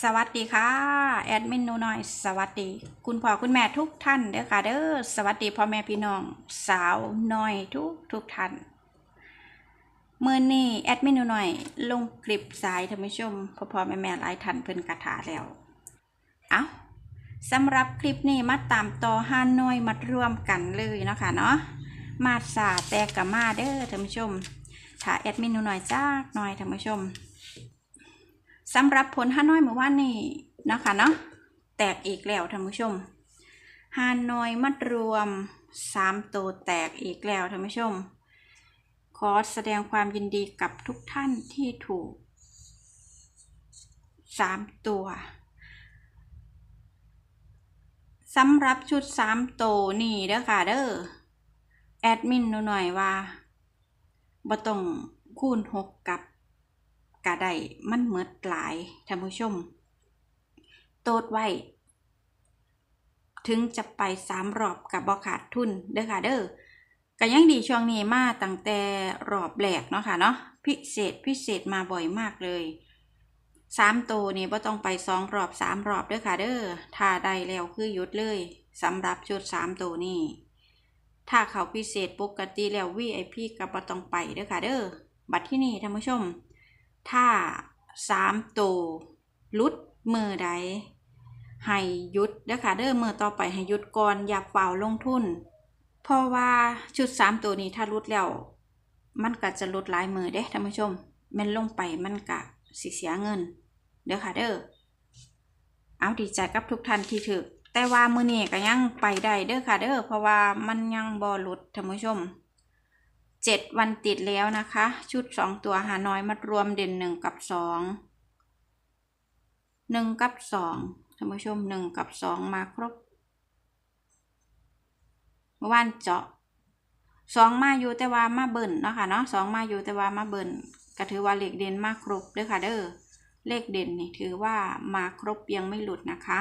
สวัสดีค่ะ แอดมินนูน้อย สวัสดี คุณพ่อคุณแม่ทุกท่านเด้อค่ะเด้อสวัสดีพ่อแม่พี่น้อง สาวน้อยทุกทุกท่านเมื่อนี้แอดมินนูน้อย ลงคลิปสายท่านผู้ชมพ่อพ่อแม่แม่หลายท่านเพิ่นกระถาแล้ว เอาสำหรับคลิปนี้มาตามต่อห้าน้อยมัดรวมกันเลยเนาะค่ะเนาะมาสาแต่กับมาเด้อท่านผู้ชมถ้าแอดมินนูน้อยจ้ากหน่อยท่านผู้ชม สำหรับผลฮานอยเมื่อวานนี้นะคะเนาะแตกอีกแล้วท่านผู้ชมฮานอยมัดรวมสามตัวแตกอีกแล้วท่านผู้ชม ขอแสดงความยินดีกับทุกท่านที่ถูกสามตัวสำหรับชุดสามตัวนี่เด้อค่ะเด้อแอดมินหนูหน่อยว่าบ่ต้องคูณหกกับ กะได้มันเมิดหลายท่านผู้ชม โตดไว้ ถึงจะไปสามรอบกับบอขาดทุนเด้อค่ะเด้อก็ยังดีช่วงนี้มาตั้งแต่รอบแรกเนาะค่ะเนาะพิเศษพิเศษมาบ่อยมากเลยสามตัวนี่บ่ต้องไปสองรอบสามรอบเด้อค่ะเด้อถ้าได้แล้วคือหยุดเลยสำหรับชุดสามตัวนี่ถ้าเขาพิเศษปกติแล้ว VIP ก็บ่ต้องไปเด้อค่ะเด้อบัดที่นี่ท่านผู้ชม ถ้าสามตัวลุดมือใดให้หยุดเด้อค่ะเด้อมือต่อไปให้หยุดก่อนอย่าเป่าลงทุน เพราะว่าชุดสามตัวนี้ถ้าลุดแล้ว มันก็จะลุดหลายมือเด้ท่านผู้ชมมันลงไปมันกะสิเสียเงิน เด้อค่ะเด้อเอาดีใจกับทุกท่านที่ถึกแต่ว่ามือนี้ก็ยังไปได้เด้อค่ะเด้อเพราะว่ามันยังบ่หลุดท่านผู้ชม เจ็ดวันติดแล้วนะคะ ชุดสองตัวหาน้อยมัดรวมเด่นหนึ่งกับสองหนึ่งกับสองท่านผู้ชมหนึ่งกับสองมาครบเมื่อวานเจาะสองมาอยู่แต่ว่ามาเบิ่นเนาะค่ะเนาะสองมาอยู่แต่ว่ามาเบิ่นก็ถือว่าเลขเด่นมาครบเด้อค่ะเด้อเลขเด่นนี่ถือว่ามาครบยังไม่หลุดนะคะ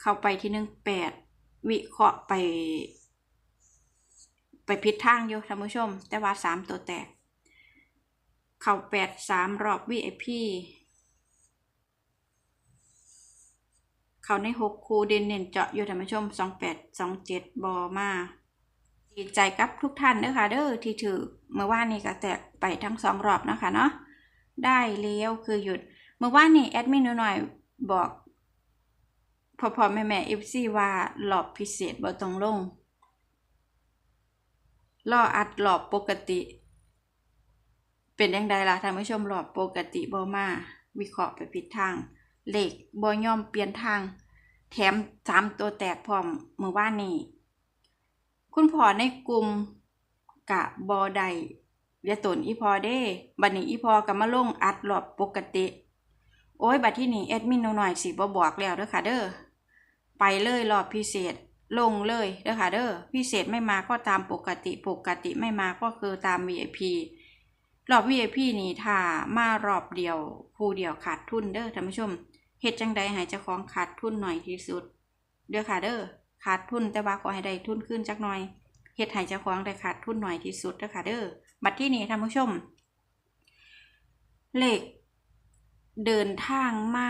เข้าไปที่หนึ่งแปดวิเคราะห์ไป ไปผิดทางอยู่ท่านผู้ชม แต่ว่าสามตัวแตก เข่าแปดสามรอบ VIP เข่าในหกคูเด่นเน่นเจาะอยู่ท่านผู้ชมสองแปดสองเจ็ดบอมาดีใจกับทุกท่านเด้อค่ะเด้อที่ถือเมื่อวานนี้ก็แตกไปทั้งสองรอบนะคะเนาะได้แล้วคือหยุดเมื่อวานนี้แอดมินหน่อยบอกพอพอแม่แม่เอฟซีว่าหลอบพิเศษบ่ต้องลง รออัดหลอบปกติ เป็นยังไงล่ะท่านผู้ชมหลอบปกติบ่มา วิเคราะห์ไปผิดทางเลขบ่ยอมเปลี่ยนทาง แถมสามตัวแตกพร้อมเมื่อว่านนี้ คุณพ่อในกลุ่มกะบอใดเรียตนอีพอเด้บัดนี้อีพอก็มาลงอัดหลอบปกติ โอ้ยบัดที่นี่แอดมินหน่อยสิบ่บอกแล้วเด้อค่ะเด้อไปเลยรอบพิเศษ ลงเลยเด้อค่ะเด้อพิเศษไม่มาก็ตามปกติปกติไม่มาก็คือตาม VIP รอบ VIP นี่ถ้ามารอบเดียวผู้เดียวขาดทุนเด้อท่านผู้ชมเฮ็ดจังใดห้เจ้าของขาดทุนหน่อยที่สุดเด้อค่ะเด้อขาดทุนแต่ว่าขอให้ได้ทุนขึ้นจักหน่อยเฮ็ดห้เจ้าของได้ขาดทุนหน่อยที่สุดเด้อค่ะเด้อบัดที่นี่ท่านผู้ชมเลขเดินทางมา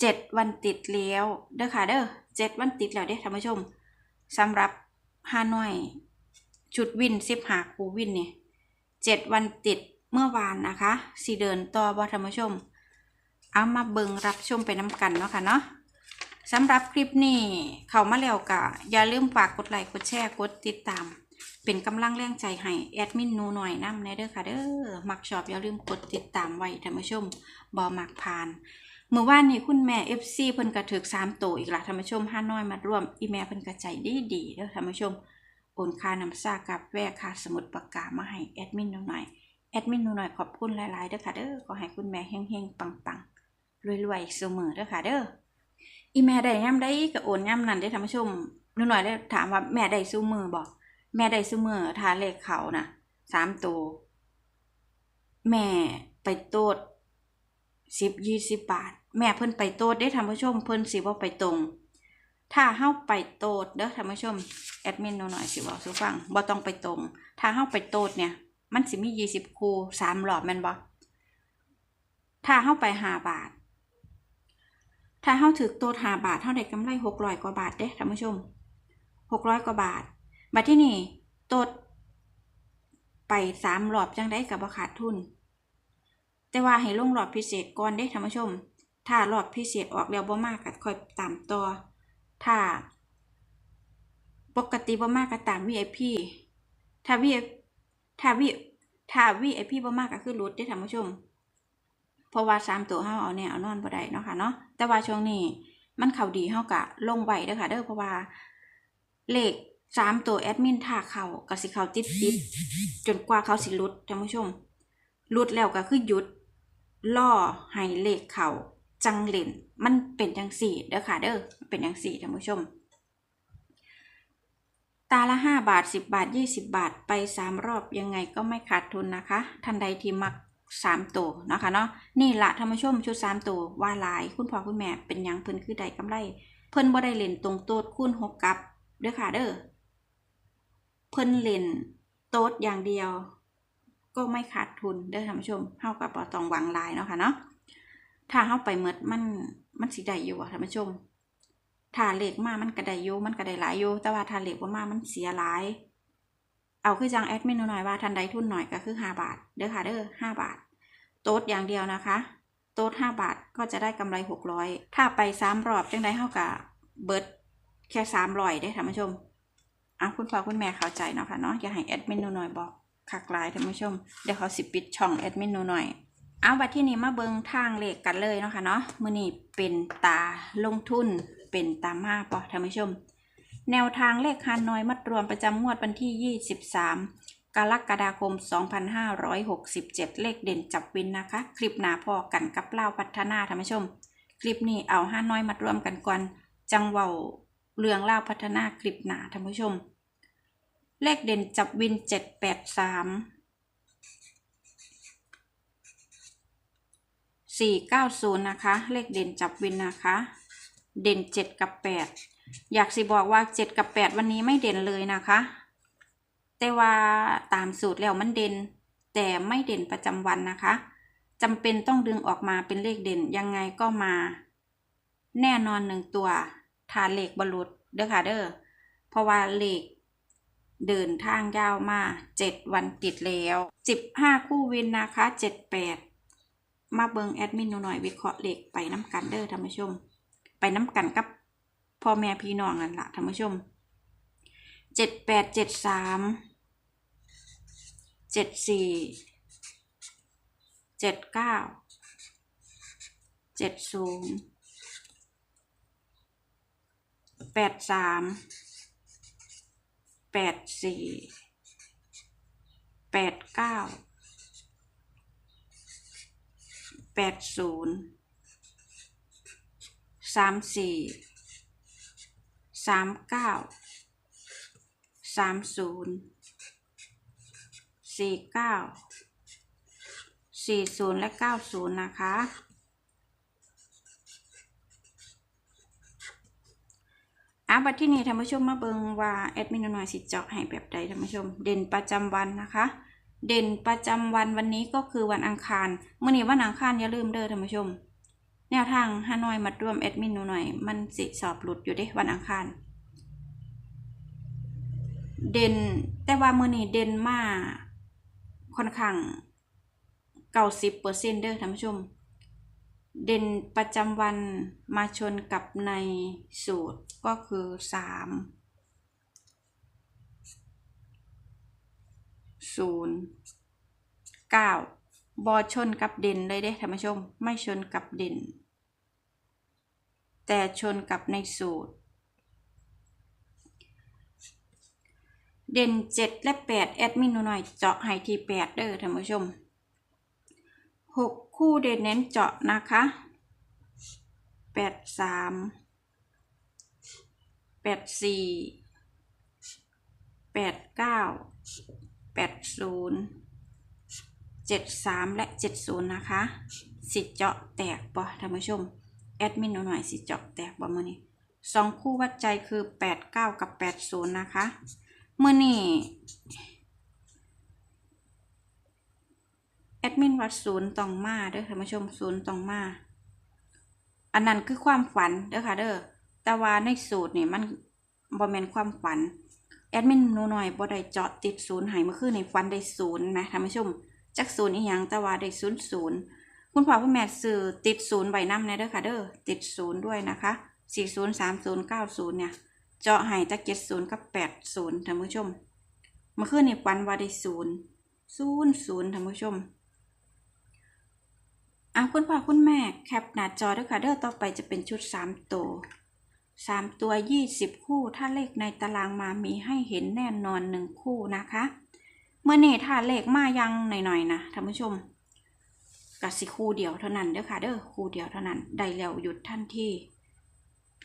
เจ็ดวันติดแล้วเด้อค่ะเด้อ เจ็ดวันติดแล้วเด้ท่านผู้ชมสำหรับฮานอยชุดวินสิบหาคูวินเนี่ยเจ็ดวันติดเมื่อวานนะคะสีเดินต่อบอท่านผู้ชม เอามาเบิงรับชมไปน้ำกันเนาะค่ะเนาะสำหรับคลิปนี้เขามาแล้วกะอย่าลืมฝากกดไลค์กดแชร์กดติดตาม เป็นกำลังแรงใจให้แอดมินนูหน่อยน้ำในเด้อค่ะเด้อมักชอบอย่าลืมกดติดตามไว้ท่านผู้ชมบอมักผ่าน เมื่อวานนี้คุณแม่ FC เพิ่นกระถึก3โตวอีกละท่านผู้ชมห้าน้อยมาร่วม อีแม่เพิ่นกระใจดีดีเด้อท่านผู้ชม โอนค่าน้ำซากับแวะค่าสมุดปากกามาให้แอดมินหน่อยแอดมินหน่อยขอบคุณหลายๆเด้อค่ะเด้อขอให้คุณแม่เฮงๆปังๆรวยๆเสมอเด้อค่ะเด้ออีแม่ได้ย่ำได้ก็โอนย่ำนั้นได้อท่านผู้ชมหนูหน่อยได้ถามว่าแม่ได้สู้มือบอกแม่ได้สู้มือทาเลขเขานะสามตัวแม่ไปโตดสิบยี่สิบบาท แม่เพิ่นไปโตดได้ท่านผู้ชม เพิ่นสิบ่ไปตรง ถ้าเฮาไปโตดเด้อท่านผู้ชมแอดมินหนูหน่อยสิบอกสูฟังบ่ต้องไปตรง ถ้าเฮาไปโตดเนี่ย มันสิมียี่สิบคูสามหลอดแม่นบ่ถ้าเข้าไปหาบาท ถ้าเข้าถือโตัวหาบาทเท่าได้กำไรหกร้อยกว่าบาทเด้ท่านผู้ชมหกร้อยกว่าบาทบัดที่นี่โตัวไปสามรอบจังได้กับขาดทุน แต่ว่าให้ลงรอบพิเศษก่อนเด้ท่านผู้ชม ถ้ารอบพิเศษออกแล้วบ่มากก็ค่อยตามต่อ ถ้า ปกติบ่มากก็ตาม VIP ถ้า VIP ถ้า V ถ้า VIP บ่มากก็คือลุดได้ท่านผู้ชม เพราะว่าสามตัวเฮาเอาเนี่ยเอานอนบ่ได้เนาะค่ะเนาะ แต่ว่าช่วงนี้มันเข้าดีเฮากะลงไว้เด้อค่ะเด้อเพราะว่าเลขสามตัวแอดมินถ้าเข้าก็สิเข้าติดติดจนกว่าเขาสิลุดท่านผู้ชมลุดแล้วก็คือหยุดล่อให้เลขเข้า จังเล่นมันเป็นจังสี่เด้อค่ะเด้อเป็นจังสี่ท่านผู้ชม ตาละห้าบาทสิบบาทยี่สิบบาทไปสามรอบยังไงก็ไม่ขาดทุนนะคะท่านใดที่มักสามตัวนะคะเนาะนี่ละท่านผู้ชมชุดสามตัวว่าหลายคุณพ่อคุณแม่เป็นยังเพิ่นคือใดกำไร เพิ่นบ่ได้เล่นตรงโต๊ดคูณหกกับเด้อค่ะเด้อเพิ่นเล่นโต๊ดอย่างเดียว ก็ไม่ขาดทุนเด้อท่านผู้ชมเฮากับบ่ต้องหวังหลายเนาะค่ะเนาะ ถ้าเฮาไปเมดมันมันสิได้อยู่อะท่านผู้ชมถ้าเหลขมามันก็ได้อยู่มันก็ได้หลายอยู่แต่ว่าถ้าเหลขบ่ามามันเสียหลาย เอาคือจังแอดเมินหน่อยว่าทันใดทุนหน่อยก็คือห้าบาท เด้อค่ะเด้อห้าบาท โต๊ดอย่างเดียวนะคะ โต๊ดห้าบาทก็จะได้กำไรหกร้อยถ้าไปสามรอบจังได้เท่ากับเบิร์ดแค่สามร้อยได้ท่านผู้ชมอะคุณพ่อคุณแม่เข้าใจเนาะค่ะเนาะอย่าให้แอดเมินหน่อยบอกคักลายท่านผู้ชม เดี๋ยวเขาสิปิดช่องแอดเมินหน่อย เอาบัดที่นี่มาเบิงทางเลขกันเลยเนาะค่ะเนาะมือนี้เป็นตาลงทุนเป็นตามาปอท่านผู้ชม แนวทางเลขฮานอยมัดรวมประจำงวดวันที่ 23 กรกฎาคม 2567 เลขเด่นจับวินนะคะ คลิปหนาพอกันกับเล่าพัฒนาท่านผู้ชม คลิปนี้เอาฮานอยมัดรวมกันก่อนจังเว้าเรื่องเล่าพัฒนาคลิปหนาท่านผู้ชม เลขเด่นจับวิน 783 สี่เก้าศูนย์นะคะ เลขเด่นจับวินนะคะ เด่นเจ็ดกับแปดอยากสิบอกว่าเจ็ดกับแปดวันนี้ไม่เด่นเลยนะคะ แต่ว่าตามสูตรแล้วมันเด่น แต่ไม่เด่นประจำวันนะคะจำเป็นต้องดึงออกมาเป็นเลขเด่นยังไงก็มา แน่นอนหนึ่งตัวทานเลขบรรลุดเด้อค่ะเด้อเพราะว่าเลขเดินทางยาวมาเจ็ดวันติดแล้วสิบห้าคู่วินนะคะเจ็ดแปด มาเบิงแอดมินหนูหน่อยวิเคราะห์เลขไปน้ำกันเด้อท่านผู้ชม ไปน้ำกันกับพ่อแม่พี่น้องกันละท่านผู้ชมเจ็ดแปดเจ็ดสามเจ็ดสี่เจ็ดเก้าเจ็ดศูนย์แปดสามแปดสี่แปดเก้า แปดศูนย์สามสี่สามเก้าสามศูนย์สี่เก้าสี่ศูนย์และเก้าศูนย์นะคะอะบัดที่นี่ท่านผู้ชมมาเบิงว่า แอดมินหน่อยสิเจาะให้แบบใดท่านผู้ชม เด่นประจำวันนะคะ เด่นประจำวันวันนี้ก็คือวันอังคารเมื่อนี้วันอังคารอย่าลืมเด้อท่านผู้ชม แนวทางฮานอยมาร่วมแอดมินหนูหน่อย มันสิสอบหลุดอยู่เด้วันอังคาร เด่นแต่ว่ามื่อนี้เด่นมาค่อนข้างเก้าสิบเปอร์เซ็นต์เด้อท่านผู้ชม เด่นประจำวันมาชนกับในสูตรก็คือสาม ศูนย์เก้าบอชนกับเด่นเลยเด้ท่านผู้ชม ไม่ชนกับเด่น แต่ชนกับในสูตร เด่นเจ็ดและแปดแอดมินหนูหน่อยเจาะให้ที่แปดเด้อท่านผู้ชมหกคู่เด่นเน้นเจาะนะคะแปดสามแปดสี่แปดเก้า แปดศูนย์เจ็ดสามและเจ็ดศูนย์นะคะ สิเจาะแตกบ่ท่านผู้ชม แอดมินหน่อยสิเจาะแตกบ่มื่อนี้สองคู่วัดใจคือแปดเก้ากับแปดศูนย์นะคะมื่อนี้แอดมินวัดศูนย์ต้องมาเด้อท่านผู้ชมศูนย์ต้องมา อันนั้นคือความฝันเด้อค่ะเด้อแต่ว่าในสูตรนี่มันบ่แม่นความฝัน แอดมินนูหน่อยบ่ได้เจาะติดศูนย์ให้เมื่อคืนในฝันได้ศูนย์นะท่านผู้ชมจักศูนย์อีหยังแต่ว่าได้ศูนย์ศูนย์คุณพ่อคุณแม่ซื้อติดศูนย์ไว้นำในเด้อค่ะเด้อติดศูนย์ด้วยนะคะสี่ศูนย์สามศูนย์เก้าศูนย์เนี่ยเจาะให้จักเจ็ดศูนย์กับแปดศูนย์ท่านผู้ชมเมื่อคืนในี่ฝันว่าได้ศูนย์ศูนย์ศูนย์ท่านผู้ชมอะคุณพ่อคุณแม่แคปหน้าจอด้วยค่ะเด้อต่อไปจะเป็นชุดสามตัว สามตัวยี่สิบคู่ ถ้าเลขในตารางมามีให้เห็นแน่นอนหนึ่งคู่นะคะ เมื่อเนี่ถ้าเลขมายังหน่อยๆนะท่านผู้ชมกัสิคู่เดียวเท่านั้นเด้อค่ะเด้อคู่เดียวเท่านั้นได้แล้วหยุดทันที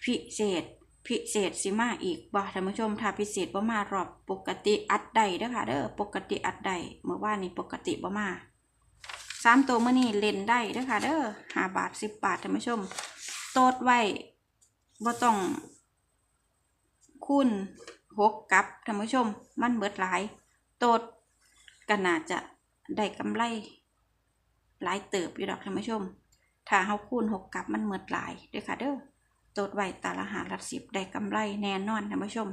พิเศษ พิเศษสิมาอีกบ่ท่านผู้ชมถ้าพิเศษบ่มารอบปกติอัดได้เด้อค่ะเด้อปกติอัดได้เมื่อว่านนี้ปกติบ่มาสามตัวเมื่อนี้เล่นได้เด้อค่ะเด้อห้าบาทสิบบาทท่านผู้ชมโตดไว้ บ่ต้องคูณหกกับท่านผู้ชม มันเบิดหลายโตดก็น่าจะได้กำไรหลายเติบอยู่ดอกท่านผู้ชม ถ้าเฮาคูณหกกับมันเบิดหลายเด้อค่ะเด้อโตดไว้ตาละหาหลักสิบได้กำไรแน่นอนท่านผู้ชม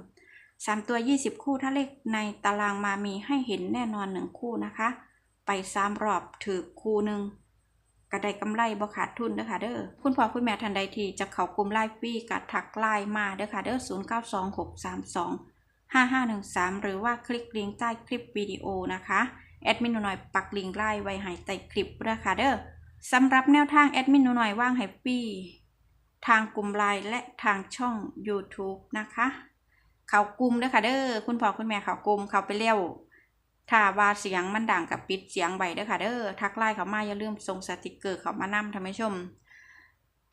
สามตัวยี่สิบคู่ถ้าเลขในตารางมามีให้เห็นแน่นอนหนึ่งคู่นะคะ ไปสามรอบถือคู่หนึ่ง ก็ได้กำไรบ่ขาดทุนเด้อค่ะเด้อคุณพ่อคุณแม่ทันใดที่จะเข้ากลุ่มไลฟ์ฟรีกัทักไลน์มาเด้อค่ะเด้อ0 9 2 6 3 2 5 5 1 3หกสามสองห้าห้าหนึ่งสามหรือว่าคลิกลิงก์ใต้คลิปวิดีโอนะคะแอดมินหนูหน่อยปักลิงก์ไลน์ไว้ให้ใต้คลิปเด้อค่ะเด้อสำหรับแนวทางแอดมินหนูหน่อยว่างให้ฟรีทางกลุ่มไลน์และทางช่อง YouTube นะคะ เขากลุ่มเด้อค่ะเด้อคุณพ่อคุณแม่เขากลุ่มเขาไปเลี้ยว ถ้าว่าเสียงมันดังกับปิดเสียงไว้เด้อค่ะเด้อทักไลน์เขามาอย่าลืมส่งสติกเกอร์เขามานำท่านผู้ชม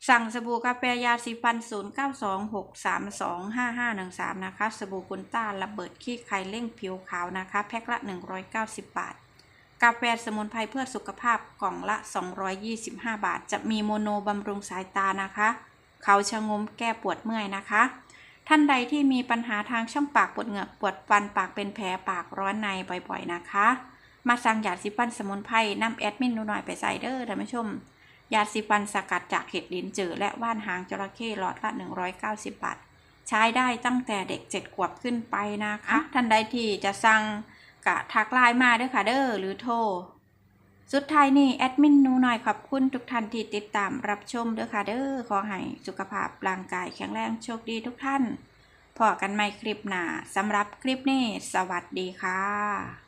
สั่งสบู่กาแฟยาสีฟัน 0 9 2 6 3 2 5 5 1 3 นะคะ สบู่กุนต้าระเบิดขี้ไข่เร่งผิวขาวนะคะ แพ็คละ 190 บาท กาแฟสมุนไพรเพื่อสุขภาพกล่องละ 225 บาท จะมีโมโนบำรุงสายตานะคะ เขาชะงมแก้ปวดเมื่อยนะคะ ท่านใดที่มีปัญหาทางช่องปากปวดเหงือกปวดฟันปากเป็นแผลปากร้อนในบ่อยๆนะคะ มาสั่งยาสีฟันสมุนไพรนำแอดมินนูหน่อยไปใส่เด้อท่านผู้ชมยาสีฟันสกัดจากเห็ดลิ้นจือและว่านหางจระเข้หลอดละ 190 บาท ใช้ได้ตั้งแต่เด็ก 7 ขวบขึ้นไปนะคะ ท่านใดที่จะสั่งกะทักไลน์มาเด้อค่ะเด้อหรือโทร สุดท้ายนี่แอดมินนูหน่อยขอบคุณทุกท่านที่ติดตามรับชมด้วยค่ะเด้อขอให้สุขภาพร่างกายแข็งแรงโชคดีทุกท่านพอกันใหม่คลิปหน้าสำหรับคลิปนี้ สวัสดีค่ะ